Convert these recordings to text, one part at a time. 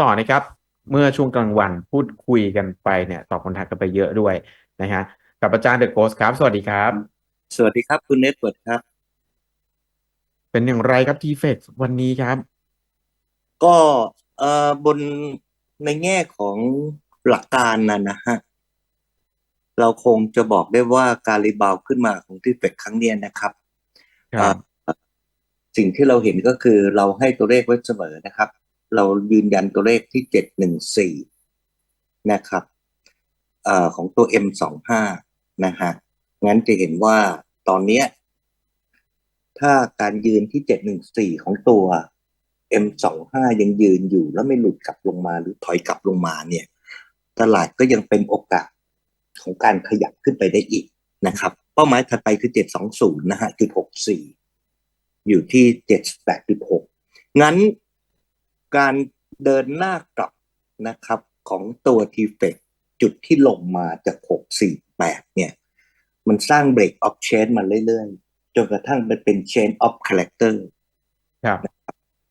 ต่อนะครับ เมื่อช่วงกลางวันพูดคุยกันไปเนี่ยตอบคำถามกันไปเยอะด้วยนะฮะกับอาจารย์เดอะโกสครับ สวัสดีครับ สวัสดีครับคุณเน็ตเวิร์ดครับ เป็นอย่างไรครับทีเฟกวันนี้ครับ ก็เอ่อบนในแง่ของหลักการนะนะฮะเราคงจะบอกได้ว่าการรีบาวด์ขึ้นมาของที่เฟกครั้งเนี้ยนะครับครับอ่าสิ่งที่เราเห็นก็คือเราให้ตัวเลขไว้เสมอนะครับ เรายืนยันตัวเลขที่เจ็ดหนึ่งสี่นะครับอของตัว M สองห้านะฮะ งั้นจะเห็นว่าตอนเนี้ยถ้าการยืนที่เจ็ดหนึ่งสี่ของตัว M สองห้ายังยืนอยู่แล้วไม่หลุดกลับลงมาหรือถอยกลับลงมาเนี่ย ตลาดก็ยังเป็นโอกาสของการขยับขึ้นไปได้อีกนะครับ เป้าหมายถัดไปคือ 720 นะฮะ จุด 64 อยู่ที่ 78.6 งั้น การเดินหน้ากลับนะครับของตัวทีเฟกจุดที่ลงมาจาก 648 เนี่ย มันสร้างเบรกออฟเชนมาเรื่อยๆ จนกระทั่งมันเป็น chain of character ครับ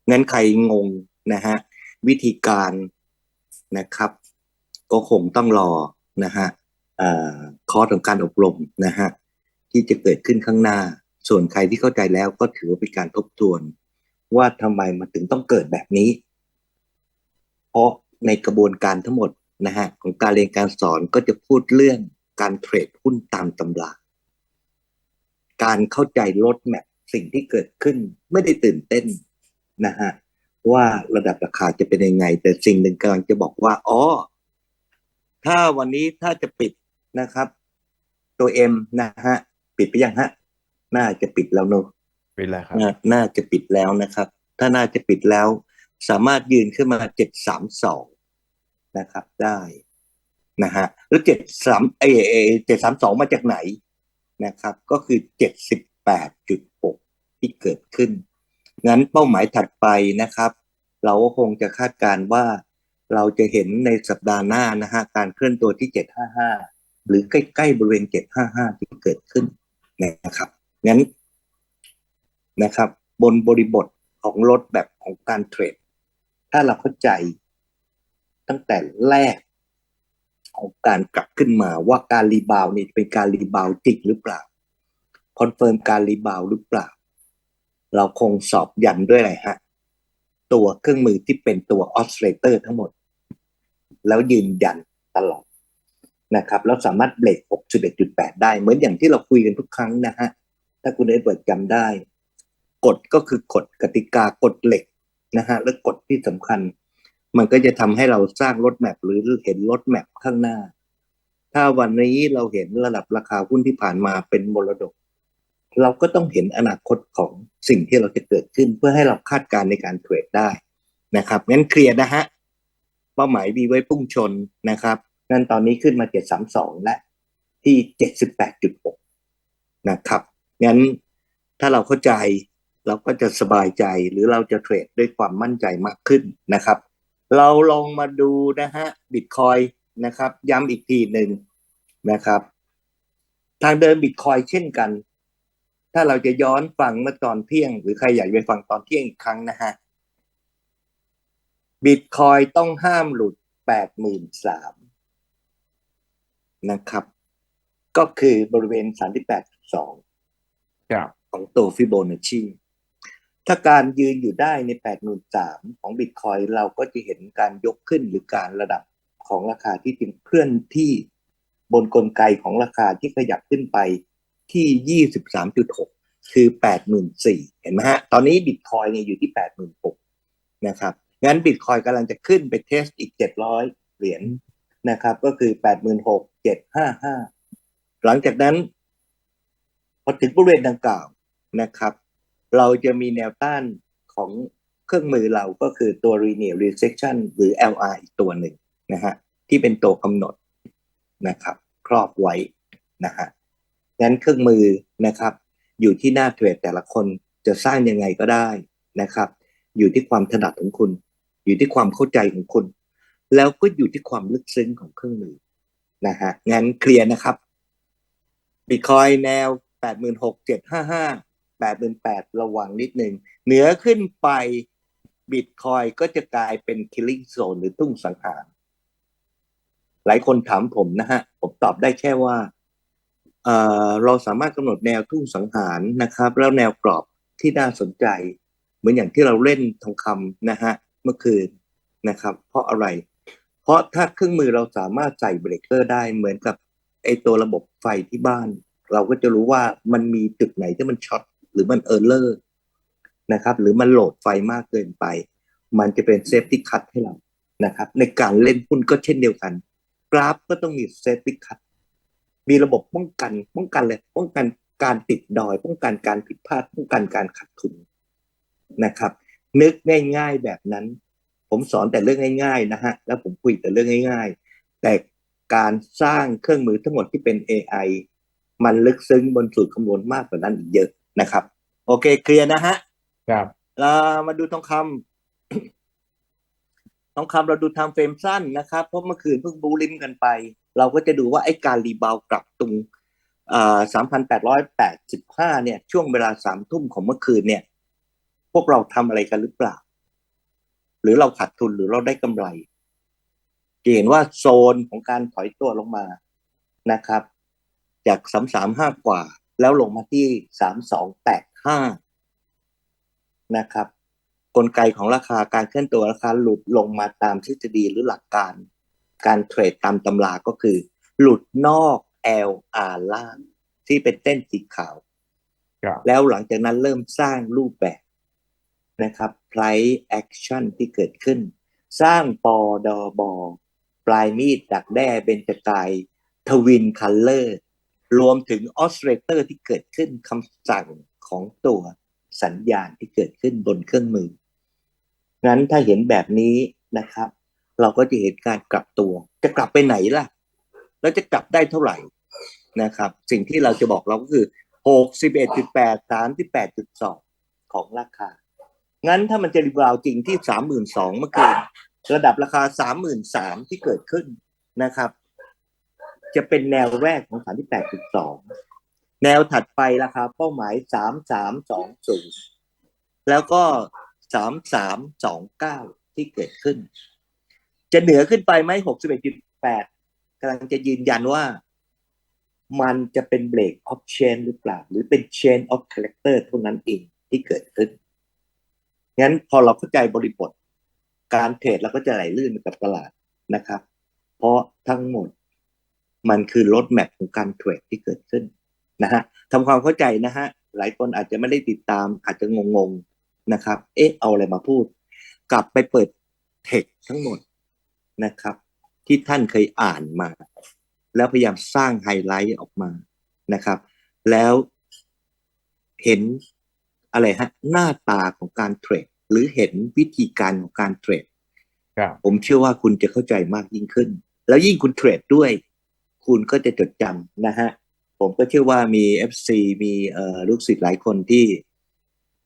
งั้นใครงงนะฮะ วิธีการนะครับ ก็คงต้องรอนะฮะเอ่อคอร์สของการอบรมนะฮะ ที่จะเกิดขึ้นข้างหน้า ส่วนใครที่เข้าใจแล้วก็ถือว่าเป็นการทบทวน ว่าทำไมมันถึงต้องเกิดแบบนี้เพราะในกระบวนการทั้งหมดนะฮะของการเรียนการสอนก็จะพูดเรื่องการเทรดหุ้นตามตำรา การเข้าใจลดแมพสิ่งที่เกิดขึ้นไม่ได้ตื่นเต้นนะฮะว่าระดับราคาจะเป็นยังไง แต่สิ่งหนึ่งกำลังจะบอกว่าอ๋อถ้าวันนี้ถ้าจะปิดนะครับ ตัวเอ็มนะฮะปิดไปยังฮะ น่าจะปิดแล้วเนอะเป็นไรครับน่าน่าจะปิดแล้วนะครับ ถ้าน่าจะปิดแล้ว สามารถยืนขึ้นมาเจ็ดสามสองนะครับได้นะฮะแล้วเจ็ดสามเอเอเจ็ดสามสองมาจากไหนนะครับ ก็คือเจ็ดสิบแปดจุดหกที่เกิดขึ้น งั้นเป้าหมายถัดไปนะครับ เราก็คงจะคาดการณ์ว่าเราจะเห็นในสัปดาห์หน้านะฮะการเคลื่อนตัวที่เจ็ดห้าห้าหรือใกล้ๆบริเวณเจ็ดห้าห้าที่เกิดขึ้นนะครับงั้นนะครับ บนบริบทของรถแบบของการเทรด ถ้าเราเข้าใจตั้งแต่แรกของการกลับขึ้นมาว่าการรีบาวนี่เป็นการรีบาวจริงหรือเปล่าคอนเฟิร์มการรีบาวหรือเปล่า เราคงสอบยันด้วยอะไรฮะ ตัวเครื่องมือที่เป็นตัวออสเลเตอร์ทั้งหมด แล้วยืนยันตลอดนะครับ แล้วสามารถเบรก 61.8 ได้ เหมือนอย่างที่เราคุยกันทุกครั้งนะฮะ ถ้าคุณเอ็ดเวิร์ดจำได้ กฎก็คือกฎกติกากฎเหล็ก นะฮะและกฎที่สำคัญ มันก็จะทำให้เราสร้างรถแมพหรือเห็นรถแมพข้างหน้า ถ้าวันนี้เราเห็นระดับราคาหุ้นที่ผ่านมาเป็นมรดก เราก็ต้องเห็นอนาคตของสิ่งที่เราจะเกิดขึ้นเพื่อให้เราคาดการณ์ในการเทรดได้นะครับงั้นเคลียร์นะฮะเป้าหมายมีไว้พุ่งชนนะครับงั้นตอนนี้ขึ้นมา732และที่78.6นะครับงั้นถ้าเราเข้าใจ เราก็จะสบายใจหรือเราจะเทรดด้วยความมั่นใจมากขึ้นนะครับ เราลองมาดูนะฮะบิตคอยนะครับ ย้ำอีกทีหนึ่งนะครับ ทางเดินบิตคอยเช่นกัน ถ้าเราจะย้อนฟังเมื่อตอนเที่ยง หรือใครอยากไปฟังตอนเที่ยงอีกครั้งนะฮะบิตคอยต้องห้ามหลุดแปดหมื่นสามนะครับ ก็คือบริเวณสามที่แปดสองครับของตัวฟิโบนัชชี ถ้าการยืนอยู่ได้ใน 83,000 ของบิตคอยเราก็จะเห็นการยกขึ้นหรือการระดับของราคาที่เป็นเคลื่อนที่บนกลไกของราคาที่ขยับขึ้นไปที่ 23.6 คือ 84,000 เห็นไหมฮะ ตอนนี้บิตคอยเนี่ยอยู่ที่ 86,000 นะครับ งั้นบิตคอยกำลังจะขึ้นไปเทสอีก 700 เหรียญนะครับ ก็คือ 86,755 หลังจากนั้น พอถึงบริเวณดังกล่าวนะครับ เราจะมีแนวต้านของเครื่องมือเราก็คือตัว linear resection หรือ LR อีกตัวหนึ่งนะฮะที่เป็นตัวกำหนดนะครับครอบไว้นะฮะงั้นเครื่องมือนะครับ อยู่ที่หน้าเทรดแต่ละคนจะสร้างยังไงก็ได้นะครับ อยู่ที่ความถนัดของคุณ อยู่ที่ความเข้าใจของคุณ แล้วก็อยู่ที่ความลึกซึ้งของเครื่องมือนะฮะงั้นเคลียร์นะครับบิตคอยแนว 86,755 88,000ระวังนิดหนึ่งเหนือขึ้นไปบิตคอยก็จะกลายเป็น killing zone หรือทุ่งสังหาร หลายคนถามผมนะฮะ ผมตอบได้แค่ว่าเเราสามารถกำหนดแนวทุ่งสังหารนะครับ แล้วแนวกรอบที่น่าสนใจ เหมือนอย่างที่เราเล่นทองคำนะฮะเมื่อคืนนะครับ เพราะอะไร เพราะถ้าเครื่องมือเราสามารถใส่เบรกเกอร์ได้เหมือนกับไอตัวระบบไฟที่บ้าน เราก็จะรู้ว่ามันมีจุดไหนที่มันช็อต หรือมันเออร์เลอร์นะครับ หรือมันโหลดไฟมากเกินไป มันจะเป็นเซฟตี้คัทให้เรานะครับ ในการเล่นหุ้นก็เช่นเดียวกัน กราฟก็ต้องมีเซฟตี้คัทมีระบบป้องกัน ป้องกันเลย ป้องกันการติดดอย ป้องกันการผิดพลาด ป้องกันการขาดทุนนะครับ นึกง่าย ๆแบบนั้น ผมสอนแต่เรื่องง่าย ๆ นะฮะ แล้วผมคุยแต่เรื่องง่าย ๆ แต่การสร้างเครื่องมือทั้งหมดที่เป็น AI มันลึกซึ้งบนสูตรคำนวณมากกว่านั้นอีกเยอะ นะครับ โอเคเคลียร์นะฮะครับเรามาดูทองคำทองคำเราดูไทม์เฟรมสั้นนะครับ เพราะเมื่อคืนเพิ่งบูลิมกันไป เราก็จะดูว่าไอ้การรีบาวด์กลับตรงสามพันแปดร้อยแปดสิบห้าเนี่ย ช่วงเวลาสามทุ่มของเมื่อคืนเนี่ย พวกเราทำอะไรกันหรือเปล่า หรือเราขาดทุนหรือเราได้กำไรจะเห็นว่าโซนของการถอยตัวลงมานะครับ จากสามสามห้ากว่า แล้วลงมาที่สามสองแปดห้านะครับ กลไกของราคาการเคลื่อนตัวราคาหลุดลงมาตามทฤษฎีหรือหลักการ การเทรดตามตำราก็คือ หลุดนอก LR ล่างที่เป็นเต้นสีขาวครับแล้วหลังจากนั้นเริ่มสร้างรูปแบบนะครับ price action ที่เกิดขึ้น สร้างปอดอบอปลายมีดดักแด้เบญจกาย ทวินคัลเลอร์ รวมถึงออสเ a เตอร์ที่เกิดขึ้นคำสั่งของตัวสัญญาณที่เกิดขึ้นบนเครื่องมืองั้นถ้าเห็นแบบนี้นะครับ เราก็จะเห็นการกลับตัว จะกลับไปไหนล่ะ แล้วจะกลับได้เท่าไหร่นะครับ สิ่งที่เราจะบอกเราก็คือ61.8 38.2ของราคา งั้นถ้ามันจะรีบาวจริงที่32,000เมื่อคืนระดับราคา33,000ที่เกิดขึ้นนะครับ จะเป็นแนวแรกของ 38.2 แนวถัดไปราคาเป้าหมาย 3320 แล้วก็ 3329 ที่เกิดขึ้น จะเหนือขึ้นไปไหม61.8กำลังจะยืนยันว่ามันจะเป็นเบรกออฟเชนหรือเปล่า หรือเป็น chain of character เท่านั้นเองที่เกิดขึ้น งั้นพอเราเข้าใจบริบท การเทรดเราก็จะไหลลื่นกับตลาดนะครับ เพราะทั้งหมด มันคือรถแมพของการเทรดที่เกิดขึ้นนะฮะทำความเข้าใจนะฮะหลายคนอาจจะไม่ได้ติดตามอาจจะงงๆนะครับ เอ๊ะเอาอะไรมาพูด กลับไปเปิดเทคทั้งหมดนะครับ ที่ท่านเคยอ่านมา แล้วพยายามสร้างไฮไลท์ออกมานะครับ แล้วเห็นอะไรฮะหน้าตาของการเทรดหรือเห็นวิธีการของการเทรดครับผมเชื่อว่าคุณจะเข้าใจมากยิ่งขึ้น แล้วยิ่งคุณเทรดด้วย คุณก็จะจดจำนะฮะ ผมก็เชื่อว่ามี FC มีเอ่อลูกศิษย์หลายคนที่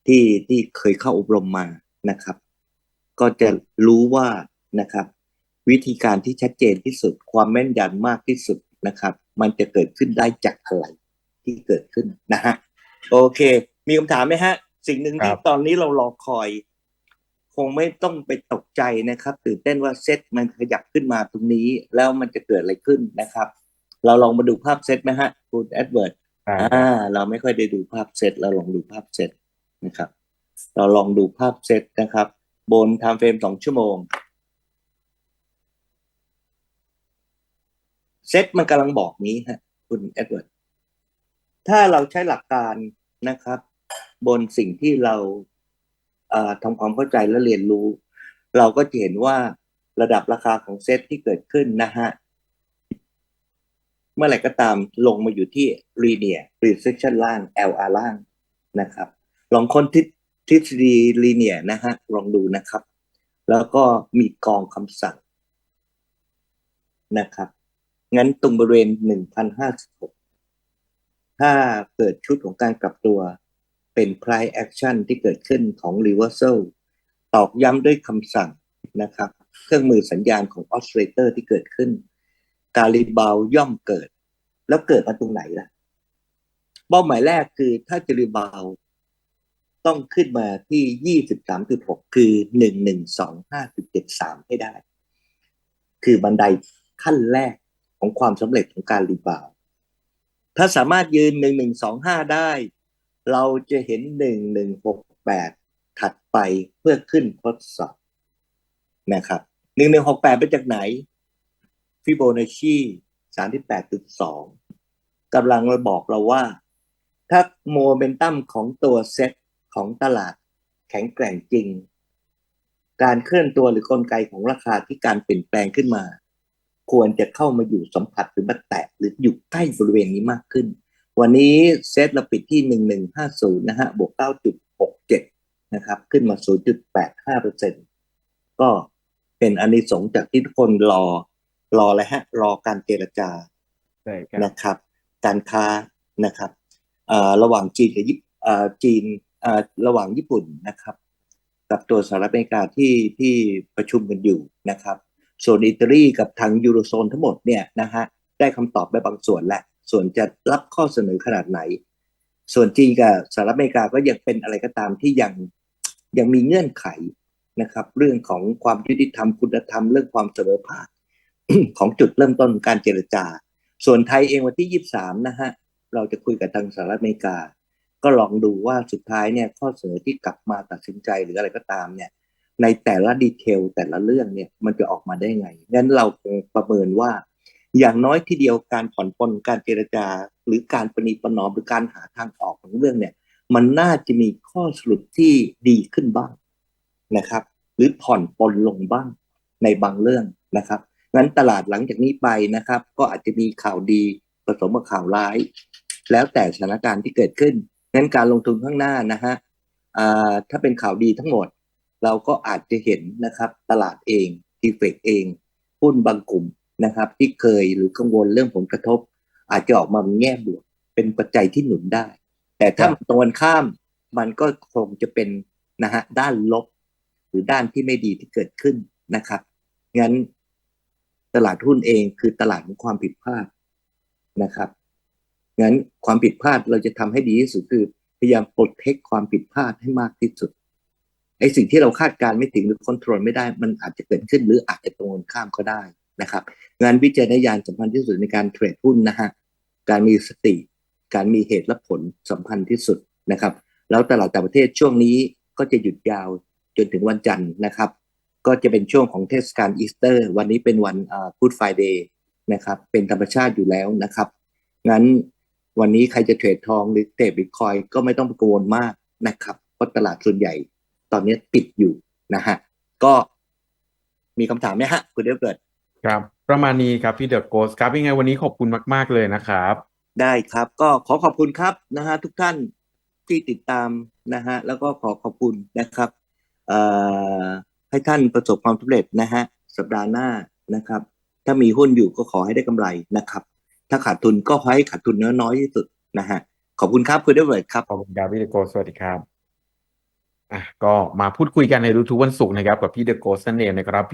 ที่ที่เคยเข้าอบรมมานะครับ ก็จะรู้ว่านะครับ วิธีการที่ชัดเจนที่สุด ความแม่นยำมากที่สุดนะครับ มันจะเกิดขึ้นได้จากอะไรที่เกิดขึ้นนะฮะโอเค มีคำถามไหมฮะ สิ่งหนึ่งที่ครับตอนนี้เรารอคอย คงไม่ต้องไปตกใจนะครับ ตื่นเต้นว่าเซตมันขยับขึ้นมาตรงนี้ แล้วมันจะเกิดอะไรขึ้นนะครับ เราลองมาดูภาพเซตไหมฮะคุณแอดเวิร์ดอ่าอ่า เราไม่ค่อยได้ดูภาพเซตเราลองดูภาพเซตนะครับ เราลองดูภาพเซตนะครับ บนไทม์เฟรมสองชั่วโมงเซตมันกำลังบอกนี้ฮะคุณแอดเวิร์ดถ้าเราใช้หลักการนะครับ บนสิ่งที่เราเอ่อทำความเข้าใจและเรียนรู้ เราก็จะเห็นว่าระดับราคาของเซตที่เกิดขึ้นนะฮะเมื่อไหร่ก็ตามลงมาอยู่ที่ linear recession ล่าง LR ล่างนะครับ ลองค้นทฤทฤษฎี linear นะฮะ ลองดูนะครับ แล้วก็มีกองคำสั่งนะครับ งั้นตรงบริเวณ 1,056 ถ้าเกิดชุดของการกลับตัวเป็น price action ที่เกิดขึ้นของ reversal ตอกย้ำด้วยคำสั่งนะครับ เครื่องมือสัญญาณของ oscillator ที่เกิดขึ้น การรีบาวย่อมเกิด แล้วเกิดมาตรงไหนล่ะ เป้าหมายแรกคือถ้าจะรีบาวต้องขึ้นมาที่ยี่สิบสามจุดหกคือหนึ่งหนึ่งสองห้าจุดเจ็ดสามให้ได้ คือบันไดขั้นแรกของความสำเร็จของการรีบาวถ้าสามารถยืนหนึ่งหนึ่งสองห้าได้ เราจะเห็นหนึ่งหนึ่งหกแปดถัดไปเพื่อขึ้นทดสอบนะครับหนึ่งหนึ่งหกแปดเป็นจากไหน ฟิโบนัชชีสามที่แปดจุดสองกำลังมาบอกเราว่า ถ้าโมเมนตัมของตัวเซ็ตของตลาดแข็งแกร่งจริง การเคลื่อนตัวหรือกลไกของราคาที่การเปลี่ยนแปลงขึ้นมา ควรจะเข้ามาอยู่สัมผัสหรือมาแตะหรืออยู่ใกล้บริเวณนี้มากขึ้น วันนี้เซตเราปิดที่หนึ่งหนึ่งห้าศูนย์นะฮะ บวกเก้าจุดหกเจ็ดนะครับ ขึ้นมาศูนย์จุดแปดห้าเปอร์เซ็นก็เป็นอันนี้สงจากที่ทุกคนรอ รออะไรฮะ รอการเจรจาใช่ครับนะครับ การค้านะครับเอ่อระหว่างจีนกับญี่เอ่อจีนเอ่อระหว่างญี่ปุ่นนะครับ กับตัวสหรัฐอเมริกาที่ที่ประชุมกันอยู่นะครับ ส่วนอิตาลีกับทางยูโรโซนทั้งหมดเนี่ยนะฮะได้คำตอบไปบางส่วนแล้วส่วนจะรับข้อเสนอขนาดไหน ส่วนจีนกับสหรัฐอเมริกาก็ยังเป็นอะไรก็ตามที่ยังยังมีเงื่อนไขนะครับ เรื่องของความยุติธรรมคุณธรรมเรื่องความเสมอภาค ของจุดเริ่มต้นการเจรจา ส่วนไทยเองวันที่ 23 นะฮะ เราจะคุยกับทางสหรัฐอเมริกา ก็ลองดูว่าสุดท้ายเนี่ยข้อเสนอที่กลับมาตัดสินใจหรืออะไรก็ตามเนี่ยในแต่ละดีเทลแต่ละเรื่องเนี่ยมันจะออกมาได้ไงงั้นเราคงประเมินว่า อย่างน้อยที่เดียวการผ่อนปลนการเจรจา หรือการประนีประนอมหรือการหาทางออกของเรื่องเนี่ย มันน่าจะมีข้อสรุปที่ดีขึ้นบ้างนะครับ หรือผ่อนปลนลงบ้างในบางเรื่องนะครับ งั้นตลาดหลังจากนี้ไปนะครับ ก็อาจจะมีข่าวดีผสมกับข่าวร้าย แล้วแต่สถานการณ์ที่เกิดขึ้นงั้นการลงทุนข้างหน้านะฮะอ่าถ้าเป็นข่าวดีทั้งหมด เราก็อาจจะเห็นนะครับตลาดเองทีเฟกเองหุ้นบางกลุ่มนะครับ ที่เคยหรือกังวลเรื่องผลกระทบ อาจจะออกมาเป็นแง่บวก เป็นปัจจัยที่หนุนได้ แต่ถ้าตรงกันข้ามมันก็คงจะเป็นนะฮะด้านลบ หรือด้านที่ไม่ดีที่เกิดขึ้นนะครับงั้น ตลาดหุ้นเองคือตลาดของความผิดพลาดนะครับงั้นความผิดพลาดเราจะทำให้ดีที่สุดคือพยายามปลดเทคความผิดพลาดให้มากที่สุดไอ้สิ่งที่เราคาดการณ์ไม่ถึงหรือควบคุมไม่ได้ มันอาจจะเกิดขึ้นหรืออาจจะตรงกันข้ามก็ได้นะครับ งานวิจัยนญาณสำคัญที่สุดในการเทรดหุ้นนะฮะการมีสติ การมีเหตุและผลสำคัญที่สุดนะครับ แล้วตลาดต่างประเทศช่วงนี้ก็จะหยุดยาวจนถึงวันจันทร์นะครับ ก็จะเป็นช่วงของเทศกาลอีสเตอร์ วันนี้เป็นวันพุธไฟเดย์นะครับ เป็นธรรมชาติอยู่แล้วนะครับ งั้นวันนี้ใครจะเทรดทองหรือเทรดบิตคอยก็ไม่ต้องกังวลมากนะครับ เพราะตลาดส่วนใหญ่ตอนนี้ปิดอยู่นะฮะ ก็มีคำถามไหมฮะ คุณเดียวเกิด ครับ ประมาณนี้ครับพี่เดอะโกสครับยังไงวันนี้ขอบคุณมาก ๆ เลยนะครับ ได้ครับ ก็ขอขอบคุณครับนะฮะทุกท่านที่ติดตามนะฮะ แล้วก็ขอขอบคุณนะครับ เอ่อ ให้ท่านประสบความสำเร็จนะฮะสัปดาห์หน้านะครับ ถ้ามีหุ้นอยู่ก็ขอให้ได้กำไรนะครับ ถ้าขาดทุนก็ขอให้ขาดทุนน้อยที่สุดนะฮะขอบคุณครับคุณเดวิดครับขอบคุณครับพี่เดโกสวัสดีครับอะก็มาพูดคุยกันในรูทูวันศุกร์นะครับกับพี่เดโกสนั่นเองนะครับ